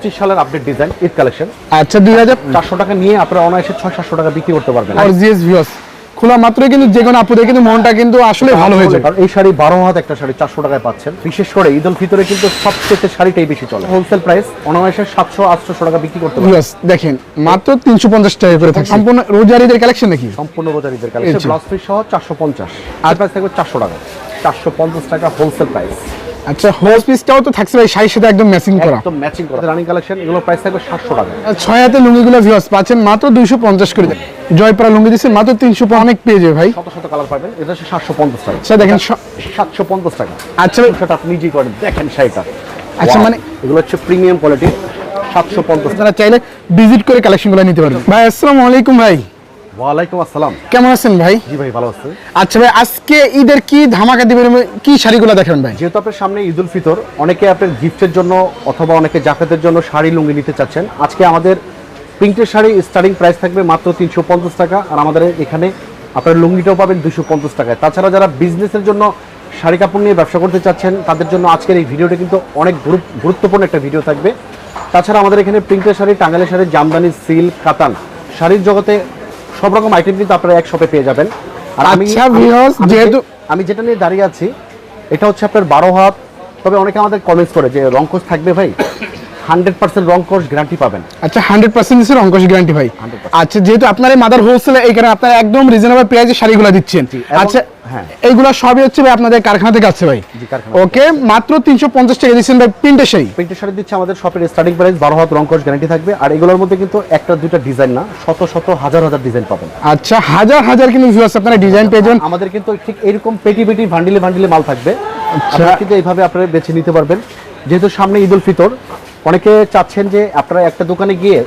পঁচিশ সালের update design Eid collection আচ্ছা দুই হাজার চারশো টাকা নিয়ে আপনারা অনায়াসে ছয় সাতশো টাকা বিক্রি করতে পারবেন। জিএস ভিউস খোলা মাত্রই কিন্তু যে কোনো আপুদের কিন্তু মনটা কিন্তু আসলে ভালো হয়ে যায়। কারণ এই শাড়ি বারো হাত একটা শাড়ি চারশো টাকায় পাচ্ছেন। বিশেষ করে ঈদ উল ফিতরে কিন্তু সবচেয়ে শাড়িটাই বেশি চলে। হোলসেল প্রাইস অনায়াসে সাতশো আটশো টাকা বিক্রি করতে পারবেন। দেখেন মাত্র তিনশো পঞ্চাশ টাকা করে থাকে সম্পূর্ণ রোজারিদের কালেকশন নাকি? সম্পূর্ণ রোজারিদের কালেকশন ব্লাউজ পিস সহ চারশো পঞ্চাশ। আর প্রাইস থাকবে চারশো টাকা। চারশো পঞ্চাশ টাকা হোলসেল প্রাইস আচ্ছা হোস পিসটাও তো থাকছে ভাই শাড়ির সাথে একদম ম্যাচিং করা। একদম ম্যাচিং করা। রানিং কালেকশন এগুলো প্রাইস থাকবে সাতশো টাকা। ছয় হাতে লুঙ্গিগুলো ভিউস পাচ্ছেন মাত্র দুইশো পঞ্চাশ করে। জয়পাড়া লুঙ্গি দিচ্ছেন মাত্র তিনশো অনেক পেয়ে যাবে ভাই। শত শত কালার পাবেন এটা হচ্ছে সাতশো পঞ্চাশ টাকা। আচ্ছা দেখেন স- সাতশো পঞ্চাশ টাকা। আচ্ছা সেটা আপনি নিজেই করেন দেখেন শাড়িটা। আচ্ছা, মানে- এগুলো হচ্ছে প্রিমিয়াম কোয়ালিটি সাতশো পঞ্চাশ। আপনারা চাইলে ভিজিট করে কালেকশনগুলো নিতে পারবেন ভাই আসসালামু আলাইকুম ভাই। ওয়ালাইকুম আসসালাম। কেমন আছেন ভাই? জি ভাই ভালো আছে। আচ্ছা ভাই আজকে ঈদের কি ধামাকা দিবেন কি শাড়িগুলো দেখাবেন ভাই? যেহেতু আপনার সামনে ঈদ উল ফিতর অনেকে আপনার গিফটের জন্য অথবা অনেকে জাকাতের জন্য শাড়ি লুঙ্গি নিতে চাচ্ছেন। আজকে আমাদের প্রিন্টের শাড়ি স্টার্টিং প্রাইস থাকবে মাত্র তিনশো পঞ্চাশ টাকা আর আমাদের এখানে আপনার লুঙ্গিটাও পাবেন দুশো পঞ্চাশ টাকায়। তাছাড়া যারা বিজনেসের জন্য শাড়ি কাপড় নিয়ে ব্যবসা করতে চাচ্ছেন তাদের জন্য আজকের এই ভিডিওটা কিন্তু অনেক গুরুত্বপূর্ণ একটা ভিডিও থাকবে। তাছাড়া আমাদের এখানে প্রিন্টের শাড়ি টাঙ্গালের শাড়ি জামদানি সিল্ক কাতান শাড়ির জগতে সব রকম আইটেম কিন্তু আপনারা এক শপে পেয়ে যাবেন। আর আমি আচ্ছা, যেহেতু- আমি যেটা নিয়ে দাঁড়িয়ে আছি এটা হচ্ছে আপনার বারো হাত। তবে অনেকে আমাদের কমেন্টস করে যে রংকোশ থাকবে ভাই। হান্ড্রেড পার্সেন্ট রংকোশ গ্যারান্টি পাবেন। আচ্ছা হান্ড্রেড পার্সেন্ট অঙ্কশ গ্যারান্টি ভাই। আচ্ছা যেহেতু আপনার এই মাদার হোলসেল এই কারণে আপনারা একদম রিজনেবল প্রাইসে শাড়িগুলো দিচ্ছেন। আচ্ছা হ্যাঁ। এইগুলো সবই হচ্ছে ভাই আপনাদের কারখানা থেকে আছে ভাই। ওকে মাত্র তিনশো পঞ্চাশ টাকা দিচ্ছেন ভাই প্রিন্টের শাড়ি। প্রিন্টের শাড়ি দিচ্ছে আমাদের শপের স্টার্টিং প্রাইস বারো হাত গ্যারান্টি থাকবে। আর এগুলোর মধ্যে কিন্তু একটা দুইটা ডিজাইন না শত শত হাজার হাজার ডিজাইন পাবেন। আচ্ছা হাজার হাজার কিন্তু ভিউয়ার্স আপনারা ডিজাইন পেয়ে যাবেন আমাদের কিন্তু ঠিক এরকম পেটি পেটি ভান্ডিলে ভান্ডিলে মাল থাকবে। আপনারা কিন্তু এইভাবে আপনারা বেছে নিতে পারবেন। যেহেতু সামনে ঈদ উল ফিতর অনেকে চাচ্ছেন যে আপনারা একটা দোকানে গিয়ে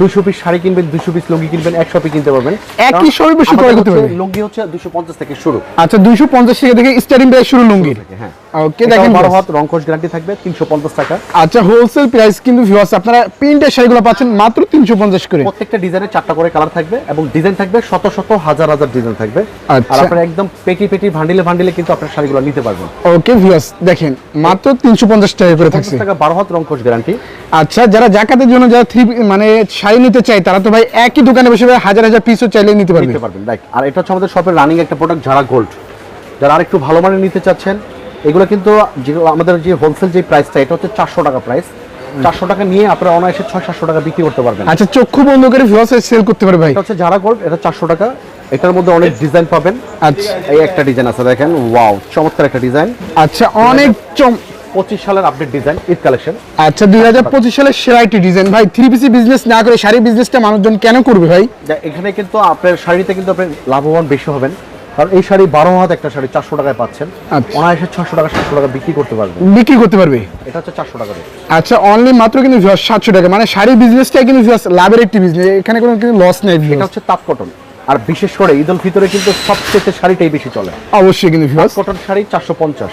দুশো পিস শাড়ি কিনবেন দুশো পিস লুঙ্গি কিনবেন একশো পিস কিনতে পারবেন। একই সবই ক্রয় করতে পারবেন লুঙ্গি হচ্ছে দুশো পঞ্চাশ থেকে শুরু। আচ্ছা দুইশো পঞ্চাশ থেকে স্টার্টিং প্রাইস শুরু লুঙ্গি হ্যাঁ। ওকে দেখেন viewers। হাত রংকোশ গ্যারান্টি থাকবে তিনশো পঞ্চাশ টাকা। আচ্ছা হোলসেল প্রাইস কিন্তু ভিউয়ার্স আপনারা প্রিন্টের শাড়িগুলো পাচ্ছেন মাত্র তিনশো পঞ্চাশ করে। প্রত্যেকটা ডিজাইনের চারটা করে কালার থাকবে এবং ডিজাইন থাকবে শত শত হাজার হাজার ডিজাইন থাকবে। আচ্ছা। আর আপনারা একদম পেটি পেটি ভান্ডিলে ভান্ডিলে কিন্তু আপনার শাড়িগুলো নিতে পারবেন। ওকে ভিউয়ার্স দেখেন মাত্র তিনশো পঞ্চাশ টাকা করে থাকছে। টাকা বারো হাত রংকোশ গ্যারান্টি আচ্ছা যারা জাকাতের জন্য যারা থ্রি মানে শাড়ি নিতে চায় তারা তো ভাই একই দোকানে বসে হাজার হাজার পিসও চাইলে নিতে পারবে। নিতে পারবেন রাইট আর এটা হচ্ছে আমাদের শপের রানিং একটা প্রোডাক্ট যারা গোল্ড যারা আরেকটু ভালো মানের নিতে চাচ্ছেন এগুলো কিন্তু আমাদের যে হোলসেল যে প্রাইসটা এটা হচ্ছে চারশো টাকা প্রাইস চারশো টাকা নিয়ে আপনারা অনায়াসে ছয় সাতশো টাকা বিক্রি করতে পারবেন। আচ্ছা চক্ষু বন্ধ করে ভিউয়ার্স সেল করতে পারে ভাই। হচ্ছে যারা গোল্ড এটা চারশো টাকা। এটার মধ্যে অনেক ডিজাইন পাবেন। আচ্ছা। এই একটা ডিজাইন আছে দেখেন। ওয়াও চমৎকার একটা ডিজাইন আচ্ছা অনেক চম পঁচিশ সালের আপডেট ডিজাইন ঈদ কালেকশন আচ্ছা দুই হাজার পঁচিশ সালের সেরাইটি ডিজাইন ভাই থ্রি পিসি বিজনেস না করে শাড়ি বিজনেসটা মানুষজন কেন করবে ভাই? এখানে কিন্তু আপনার শাড়িতে কিন্তু আপনি লাভবান বেশি হবেন। কারণ এই শাড়ি বারো হাত একটা শাড়ি চারশো টাকায় পাচ্ছেন। আচ্ছা। অনায়াসে ছশো টাকা সাতশো টাকা বিক্রি করতে পারবেন বিক্রি করতে পারবে? এটা হচ্ছে চারশো টাকা আচ্ছা অনলি মাত্র কিন্তু সাতশো টাকা। মানে শাড়ি বিজনেসটাই কিন্তু লাভের একটি বিজনেস এখানে কোনো কিন্তু লস নেই এটা হচ্ছে তাপ কটন আর বিশেষ করে ঈদ উল ফিতরে কিন্তু সবচেয়ে শাড়িটাই বেশি চলে। অবশ্যই কিন্তু ভিউয়ার্স কটন শাড়ি চারশো পঞ্চাশ।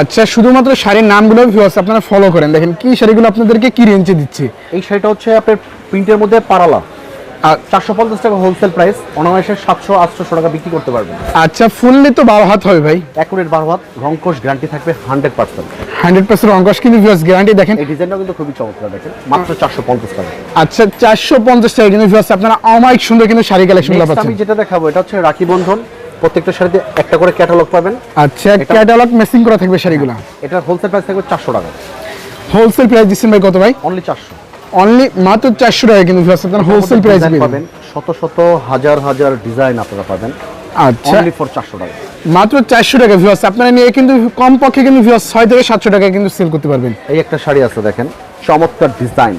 আচ্ছা শুধুমাত্র শাড়ির নামগুলো ভিউয়ার্স আপনারা ফলো করেন। দেখেন কি শাড়িগুলো আপনাদেরকে কি রেঞ্জে দিচ্ছে? এই শাড়িটা হচ্ছে আপনার প্রিন্টের মধ্যে পারালা আর চারশো পঞ্চাশ টাকা হোলসেল প্রাইস অনায়াসে সাতশো আটশো টাকা বিক্রি করতে পারবেন। আচ্ছা ফুললি তো বারো হাত হবে ভাই। অ্যাকুরেট বারো হাত রংকোশ গ্যারান্টি থাকবে হান্ড্রেড পার্সেন্ট হান্ড্রেড পার্সেন্ট কিন্তু ভিউয়ার্স গ্যারান্টি দেখেন। এই ডিজাইনটাও কিন্তু খুবই চমৎকার দেখেন মাত্র চারশো পঞ্চাশ টাকা। আচ্ছা চারশো পঞ্চাশ টাকা কিন্তু ভিউয়ার্স আপনারা অমাইক সুন্দর কিন্তু শাড়ি পাচ্ছেন। আমি যেটা দেখাবো এটা হচ্ছে রাখি বন্ধন। প্রত্যেকটা শাড়িতে একটা করে ক্যাটালগ পাবেন। আচ্ছা ক্যাটালগ মেসিং করা থাকবে শাড়িগুলো। এটার হোলসেল প্রাইস থাকবে চারশো টাকা। হোলসেল প্রাইস দিচ্ছেন ভাই কত ভাই? অনলি চারশো। অনলি মাত্র চারশো টাকা কিন্তু হোলসেল প্রাইস পাবেন। শত শত হাজার হাজার ডিজাইন আপনারা পাবেন। আচ্ছা। অনলি ফর চারশো টাকা। মাত্র চারশো টাকা ভিউয়ার্স। আপনারা নিয়ে কিন্তু কম পক্ষে কিন্তু ভিউয়ার্স ছয় থেকে সাতশো টাকা কিন্তু সেল করতে পারবেন। এই একটা শাড়ি আছে দেখেন চমৎকার ডিজাইন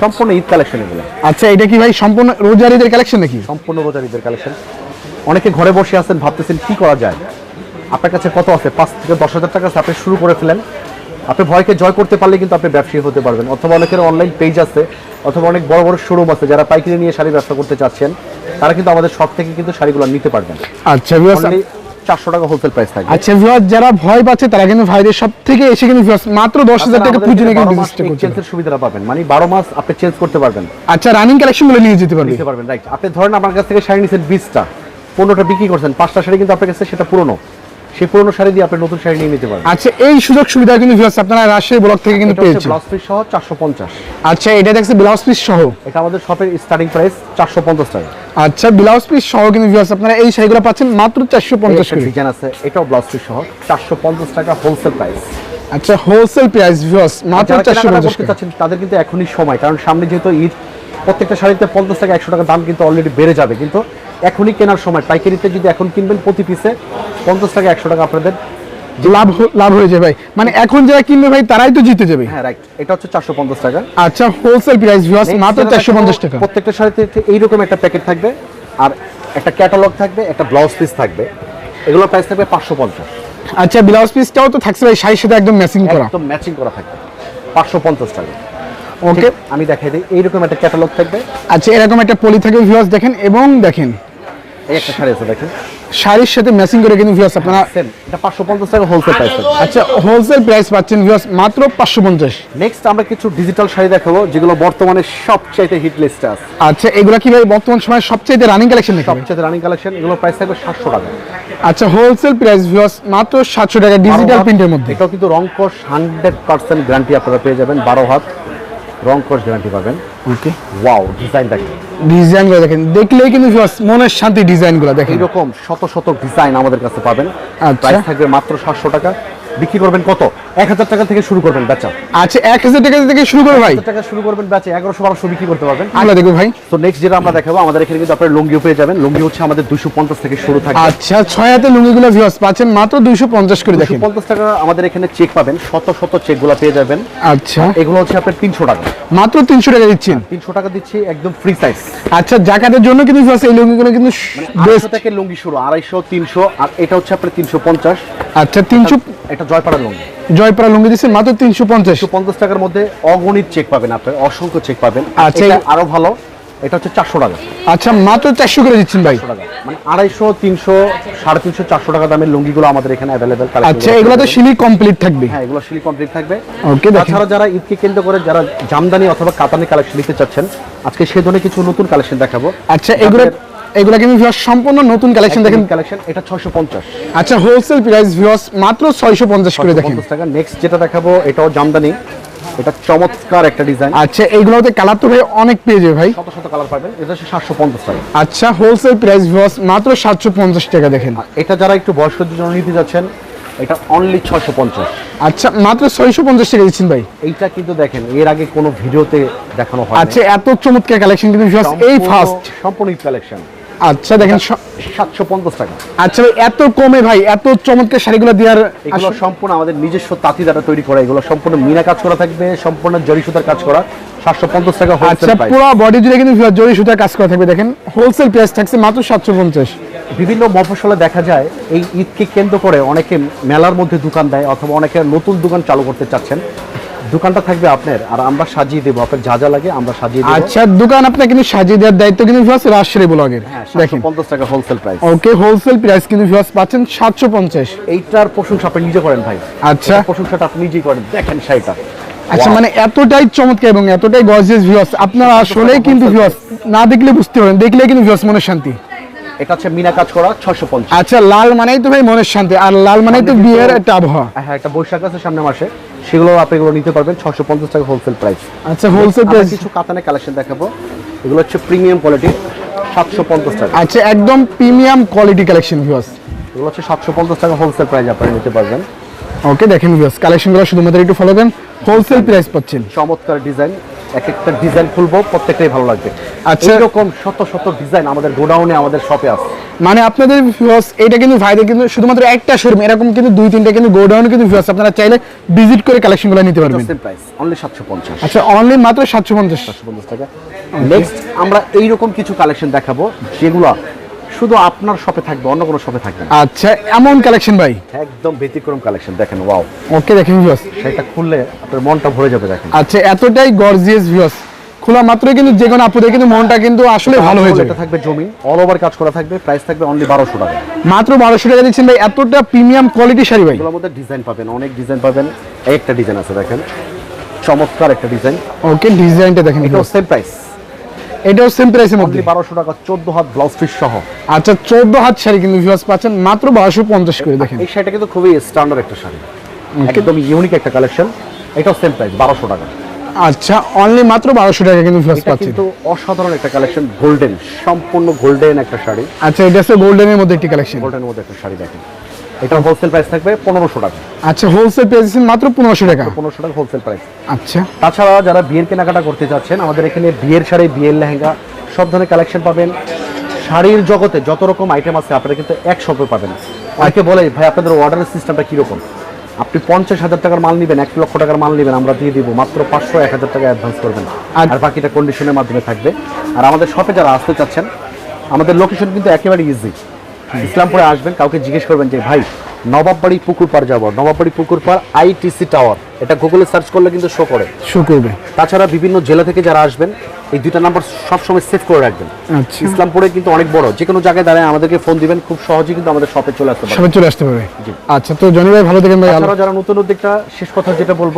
সম্পূর্ণ ঈদ কালেকশন এগুলো। আচ্ছা এটা কি ভাই সম্পূর্ণ রোজারিদের কালেকশন নাকি? সম্পূর্ণ রোজারিদের কালেকশন অনেকে ঘরে বসে আছেন ভাবতেছেন কি করা যায়? আপনার কাছে কত আছে? পাঁচ থেকে দশ হাজার টাকা আপনি শুরু করে ফেলেন। আপনি ভয়কে জয় করতে পারলে কিন্তু আপনি ব্যবসায়ী হতে পারবেন। অথবা অনেকের অনলাইন পেজ আছে অথবা অনেক বড় বড় শোরুম আছে যারা পাইকারি নিয়ে শাড়ি ব্যবসা করতে চাচ্ছেন তারা কিন্তু আমাদের সব থেকে কিন্তু শাড়িগুলো নিতে পারবেন। আচ্ছা ভিউয়ার্স চারশো টাকা হোলসেল প্রাইস থাকবে। আচ্ছা ভিউয়ার্স যারা ভয় পাচ্ছে তারা কিন্তু ভাইদের সব থেকে এসে কিন্তু মাত্র দশ হাজার টাকা পুঁজি নিয়ে কিন্তু বিজনেসটা করতে সুবিধাটা পাবেন। মানে বারো মাস আপনি চেঞ্জ করতে পারবেন। আচ্ছা রানিং নিয়ে যেতে নিতে পারবেন রাইট আপনি ধরেন আমার কাছ থেকে শাড়ি নিয়েছেন বিশটা পনেরোটা বিক্রি করছেন পাঁচটা শাড়ি কিন্তু আপনার কাছে সেটা পুরনো। সেই পুরনো শাড়ি দিয়ে আপনি নতুন শাড়ি নিয়ে নিতে পারবেন আচ্ছা এই সুযোগ সুবিধা কিন্তু ভিউয়ার্স আপনারা রাজশাহী ব্লক থেকে কিন্তু পেয়েছেন। ব্লাউজ পিস সহ আচ্ছা এটা দেখছে ব্লাউজ পিস সহ। এটা আমাদের শপের স্টার্টিং প্রাইস চারশো পঞ্চাশ টাকা। আচ্ছা ব্লাউজ পিস সহ কিন্তু ভিউয়ার্স আপনারা এই শাড়িগুলো পাচ্ছেন মাত্র ডিজাইন আছে এটাও ব্লাউজ পিস সহ টাকা হোলসেল প্রাইস আচ্ছা হোলসেল প্রাইস ভিউয়ার্স মাত্র তাদের কিন্তু এখনই সময় কারণ সামনে যেহেতু ঈদ প্রত্যেকটা শাড়িতে পঞ্চাশ টাকা একশো টাকা দাম কিন্তু অলরেডি বেড়ে যাবে কিন্তু এখনই কেনার সময়। পাইকারিতে যদি এখন কিনবেন প্রতি পিসে পঞ্চাশ টাকা একশো টাকা আপনাদের লাভ লাভ হয়ে যাবে ভাই। মানে এখন যারা কিনবে ভাই তারাই তো জিতে যাবে। হ্যাঁ রাইট এটা হচ্ছে চারশো পঞ্চাশ টাকা। আচ্ছা হোলসেল প্রাইস ভিউয়ার্স মাত্র যেটা চারশো দেখাবো, পঞ্চাশ টাকা। প্রত্যেকটা শাড়িতে এইরকম একটা প্যাকেট থাকবে। আর একটা ক্যাটালগ থাকবে একটা ব্লাউজ পিস থাকবে। এগুলো প্রাইস থাকবে পাঁচশো পঞ্চাশ। আচ্ছা ব্লাউজ পিসটাও তো থাকছে ভাই শাড়ির সাথে একদম ম্যাচিং করা। একদম ম্যাচিং করা থাকবে। পাঁচশো পঞ্চাশ টাকা। ওকে আমি দেখাই দিই এইরকম একটা ক্যাটালগ থাকবে। আচ্ছা এরকম একটা পলি থাকে ভিউয়ার্স দেখেন এবং দেখেন। একটা শাড়ি আছে দেখেন। শাড়ির সাথে ম্যাচিং করে কিন্তু ভিউয়ার্স আপনারা এটা পাঁচশো পঞ্চাশ টাকা হোলসেল প্রাইস আচ্ছা হোলসেল প্রাইস পাচ্ছেন ভিউয়ার্স মাত্র পাঁচশো পঞ্চাশ। নেক্সট আমরা কিছু ডিজিটাল শাড়ি দেখাবো যেগুলো বর্তমানে সবচাইতে হিট লিস্টে আছে। আচ্ছা এগুলো কি ভাই বর্তমান সময় সবচেয়ে রানিং কালেকশন নাকি? সবচেয়ে রানিং কালেকশন এগুলো প্রাইস থাকবে সাতশো টাকা। আচ্ছা হোলসেল প্রাইস ভিউয়ার্স মাত্র সাতশো টাকা ডিজিটাল প্রিন্টের মধ্যে। এটাও কিন্তু রং গ্যারান্টি আপনারা পেয়ে যাবেন বারো হাত। রং কোর্স গ্যারান্টি পাবেন ওকে ওয়াও ডিজাইন দেখেন। ডিজাইনগুলো দেখেন। দেখলেই কিন্তু মনের শান্তি ডিজাইনগুলো দেখেন। এরকম শত শত ডিজাইন আমাদের কাছে পাবেন। আচ্ছা। প্রাইস থাকবে মাত্র সাতশো টাকা। বিক্রি করবেন কত? এক হাজার টাকা থেকে শুরু করবেন বেচা। আচ্ছা এক হাজার টাকা থেকে শুরু করো ভাই। টাকা শুরু করবেন বেচা এগারোশো বারোশো বিক্রি করতে পারবেন। আগে দেখো ভাই। তো নেক্সট যেটা আমরা দেখাবো আমাদের এখানে কিন্তু আপনার লুঙ্গিও পেয়ে যাবেন। লুঙ্গি হচ্ছে আমাদের দুশো পঞ্চাশ থেকে শুরু থাকবে। আচ্ছা ছয় হাতে লুঙ্গিগুলো ভিউয়ার্স পাচ্ছেন মাত্র দুইশো পঞ্চাশ করে দেখেন। পঞ্চাশ টাকা আমাদের এখানে চেক পাবেন শত শত চেকগুলো পেয়ে যাবেন। আচ্ছা। এগুলো হচ্ছে আপনার তিনশো টাকা। মাত্র তিনশো টাকা দিচ্ছেন। তিনশো টাকা দিচ্ছি একদম ফ্রি সাইজ আচ্ছা জাকাতের জন্য কিন্তু ভিউয়ার্স এই লুঙ্গিগুলো কিন্তু বেস্ট থেকে লুঙ্গি শুরু আড়াইশো তিনশো আর এটা হচ্ছে আপনার তিনশো পঞ্চাশ। আচ্ছা তিনশো এটা জয়পাড়া লুঙ্গি। জয়পাড়া লুঙ্গি দিচ্ছেন মাত্র তিনশো পঞ্চাশ। পঞ্চাশ টাকার মধ্যে অগণিত চেক পাবেন আপনার অসংখ্য চেক পাবেন। আচ্ছা, আরও ভালো এটা হচ্ছে চারশো টাকা। আচ্ছা মাত্র চারশো করে দিচ্ছেন ভাই। মানে আড়াইশো তিনশো সাড়ে তিনশো চারশো টাকা দামের লুঙ্গিগুলো আমাদের এখানে অ্যাভেলেবেল আচ্ছা এগুলো তো শিলি কমপ্লিট থাকবে। হ্যাঁ এগুলো শিলি কমপ্লিট থাকবে। ওকে তাছাড়া যারা ঈদকে কেন্দ্র করে যারা জামদানি অথবা কাতানি কালেকশন নিতে চাচ্ছেন আজকে সে ধরনের কিছু নতুন কালেকশন দেখাবো। আচ্ছা এগুলো এগুলো কিন্তু ভিউয়ার্স সম্পূর্ণ নতুন কালেকশন দেখেন। কালেকশন এটা ছয়শো পঞ্চাশ। আচ্ছা হোলসেল প্রাইস ভিউয়ার্স মাত্র ছয়শো পঞ্চাশ করে দেখেন। পঞ্চাশ টাকা। নেক্সট যেটা দেখাবো এটাও জামদানি। এটা চমৎকার একটা ডিজাইন আচ্ছা এইগুলোতে কালার তো ভাই অনেক পেয়ে যাবে ভাই। শত শত কালার পাবেন। এটা হচ্ছে সাতশো পঞ্চাশ টাকা। আচ্ছা হোলসেল প্রাইস ভিউয়ার্স মাত্র সাতশো পঞ্চাশ টাকা দেখেন। এটা যারা একটু বয়স্কদের জন্য নিতে যাচ্ছেন এটা অনলি ছয়শো পঞ্চাশ। আচ্ছা মাত্র ছয়শো পঞ্চাশ টাকা দিচ্ছেন ভাই। এইটা কিন্তু দেখেন এর আগে কোনো ভিডিওতে দেখানো হয় আচ্ছা এত চমৎকার কালেকশন কিন্তু ভিউয়ার্স এই ফার্স্ট সম্পূর্ণ কালেকশন আচ্ছা দেখেন স- সাতশো পঞ্চাশ টাকা। আচ্ছা ভাই এত কমে ভাই এত চমৎকার শাড়িগুলো দেওয়ার এগুলো সম্পূর্ণ আমাদের নিজস্ব তাঁতি দ্বারা তৈরি করা এগুলো সম্পূর্ণ মিনা কাজ করা থাকবে সম্পূর্ণ জরি সুতার কাজ করা টাকা আচ্ছা হোলসেল প্রাইস পুরো বডি জুড়ে কিন্তু জরি সুতার কাজ করা থাকবে দেখেন হোলসেল প্রাইস থাকছে মাত্র সাতশো পঞ্চাশ। বিভিন্ন মফসলে দেখা যায় এই ঈদকে কেন্দ্র করে অনেকে মেলার মধ্যে দোকান দেয় অথবা অনেকে নতুন দোকান চালু করতে চাচ্ছেন। দোকানটা থাকবে আপনার আর আমরা সাজিয়ে দেবো। আপনার যা যা লাগে আমরা সাজিয়ে দেবো। আচ্ছা দোকান আপনাকে কিন্তু সাজিয়ে দেওয়ার দায়িত্ব কিন্তু ভিউয়ার্স রাজশাহী ব্লগের। হ্যাঁ দেখেন। পঞ্চাশ টাকা wholesale price okay wholesale price কিন্তু ভিউয়ার্স পাচ্ছেন সাতশো পঞ্চাশ। এইটার প্রশংসা আপনি নিজে করেন ভাই। আচ্ছা। প্রশংসাটা আপনি নিজেই করেন। দেখেন শাড়িটা। আচ্ছা মানে এতটাই চমৎকার এবং এতটাই গর্জিয়াস ভিউয়ার্স আপনারা আসলেই কিন্তু ভিউয়ার্স না দেখলে বুঝতে পারেন দেখলে কিন্তু ভিউয়ার্স মনের শান্তি। এটা হচ্ছে মিনা কাজ করা ছয়শো পঞ্চাশ। আচ্ছা লাল মানেই তো ভাই মনের শান্তি আর লাল মানেই তো বিয়ের একটা আবহাওয়া। হ্যাঁ একটা বৈশাখ আছে সামনে মাসে। সেগুলো আপনি এগুলো নিতে পারবেন। ছশো পঞ্চাশ টাকা হোলসেল প্রাইস আচ্ছা হোলসেল প্রাইস কিছু কাতানে কালেকশন দেখাবো। এগুলো হচ্ছে প্রিমিয়াম কোয়ালিটি সাতশো পঞ্চাশ টাকা। আচ্ছা একদম প্রিমিয়াম কোয়ালিটি কালেকশন ভিউয়ার্স এগুলো হচ্ছে সাতশো পঞ্চাশ টাকা হোলসেল প্রাইস আপনারা নিতে পারবেন। ওকে দেখেন ভিউয়ার্স কালেকশনগুলো শুধুমাত্র একটু ফলো করেন। হোলসেল প্রাইস পাচ্ছেন। চমৎকার ডিজাইন এক একটা ডিজাইন খুলবো প্রত্যেকটাই ভালো লাগবে। আচ্ছা। এরকম শত শত ডিজাইন আমাদের গোডাউনে আমাদের শপে আছে। মানে আপনাদের ভিউয়ার্স এটা কিন্তু ভাইদের কিন্তু শুধুমাত্র একটা শোরুম এরকম কিন্তু দুই তিনটা কিন্তু গোডাউন কিন্তু ভিউয়ার্স আপনারা চাইলে ভিজিট করে কালেকশনগুলো নিতে পারবেন। সেম প্রাইস অনলি সাতশো পঞ্চাশ। আচ্ছা অনলি মাত্র সাতশো পঞ্চাশ। পঞ্চাশ টাকা। নেক্সট আমরা এইরকম কিছু কালেকশন দেখাবো যেগুলো শুধু আপনার শপে থাকবে অন্য কোনো শপে থাকবে না। আচ্ছা এমন কালেকশন ভাই। একদম ব্যতিক্রম কালেকশন দেখেন ওয়াও ওকে দেখেন ভিউয়ার্স সেটা খুললে আপনার মনটা ভরে যাবে দেখেন। আচ্ছা এতটাই গর্জিয়াস ভিউয়ার্স খোলা মাত্রই কিন্তু যে কোনো আপুদের কিন্তু মনটা কিন্তু আসলে ভালো হয়ে যাবে। থাকবে জমি অল ওভার কাজ করা থাকবে প্রাইস থাকবে অনলি বারোশো টাকা। মাত্র বারোশো টাকা দিচ্ছেন ভাই এতটা প্রিমিয়াম কোয়ালিটি শাড়ি ভাই। এগুলোর মধ্যে ডিজাইন পাবেন অনেক ডিজাইন পাবেন। একটা ডিজাইন আছে দেখেন চমৎকার একটা ডিজাইন ওকে ডিজাইনটা দেখেন এটাও সেম প্রাইস এটাও সেম প্রাইসের মধ্যে। অনলি বারোশো টাকা চোদ্দ হাত ব্লাউজ পিস সহ। আচ্ছা চোদ্দ হাত শাড়ি কিন্তু ভিউয়ার্স পাচ্ছেন মাত্র বারোশো পঞ্চাশ করে দেখেন। এই শাড়িটা কিন্তু খুবই স্ট্যান্ডার্ড একটা শাড়ি। একদম ইউনিক একটা কালেকশন এটাও সেম প্রাইস বারোশো টাকা। আচ্ছা অনলি মাত্র বারোশো টাকা কিন্তু এটা পাচ্ছেন কিন্তু অসাধারণ একটা কালেকশন গোল্ডেন সম্পূর্ণ গোল্ডেন একটা শাড়ি। আচ্ছা এটা হচ্ছে গোল্ডেনের মধ্যে একটি কালেকশন গোল্ডেনের মধ্যে একটা শাড়ি দেখেন। এটা হোলসেল প্রাইস থাকবে পনেরোশো টাকা। আচ্ছা হোলসেল প্রাইস মাত্র পনেরোশো টাকা। পনেরোশো টাকা হোলসেল প্রাইস আচ্ছা। তাছাড়া যারা বিয়ের কেনাকাটা করতে যাচ্ছেন আমাদের এখানে বিয়ের শাড়ি বিয়ের লেহেঙ্গা সব ধরনের কালেকশন পাবেন। শাড়ির জগতে যত রকম আইটেম আছে আপনারা কিন্তু এক শপে পাবেন। অনেকে বলে ভাই আপনাদের অর্ডারের সিস্টেমটা কীরকম? আপনি পঞ্চাশ হাজার টাকার মাল নেবেন এক লক্ষ টাকার মাল নেবেন আমরা দিয়ে দিব। মাত্র পাঁচশো এক হাজার টাকা অ্যাডভান্স করবেন। আর- আর বাকিটা কন্ডিশনের মাধ্যমে থাকবে। আর আমাদের শপে যারা আসতে চাচ্ছেন আমাদের লোকেশন কিন্তু একেবারে ইজি ইসলামপুরে আসবেন কাউকে জিজ্ঞেস করবেন যে ভাই নবাববাড়ি পুকুর পার যাব। নবাববাড়ি পুকুর পার আইটিসি টাওয়ার এটা গুগলে সার্চ করলে কিন্তু শো করে। শো করবে। তাছাড়া বিভিন্ন জেলা থেকে যারা আসবেন এই দুইটা নাম্বার সবসময় সেভ করে রাখবেন। আচ্ছা। ইসলামপুরে কিন্তু অনেক বড়। যে কোনো জায়গায় দাঁড়ায় আমাদেরকে ফোন দিবেন খুব সহজেই কিন্তু আমাদের শপে চলে আসতে পারবেন। সবাই চলে আসতে পারবে। আচ্ছা তো জনি ভাই ভালো থাকেন ভাই। তাছাড়া যারা নতুন উদ্যোগটা শেষ কথা যেটা বলব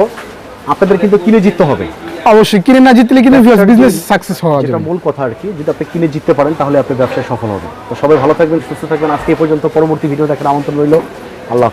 আপনাদের কিন্তু কিনে জিততে হবে। অবশ্যই কিনে না জিতলে কিন্তু বিজনেস সাকসেস হওয়া যাবে। মূল কথা আর কি যদি আপনি কিনে জিততে পারেন তাহলে আপনি ব্যবসায় সফল হবে তো সবাই ভালো থাকবেন সুস্থ থাকবেন। আজকে এই পর্যন্ত পরবর্তী ভিডিও দেখার আমন্ত্রণ রইল। আল্লাহ হাফেজ।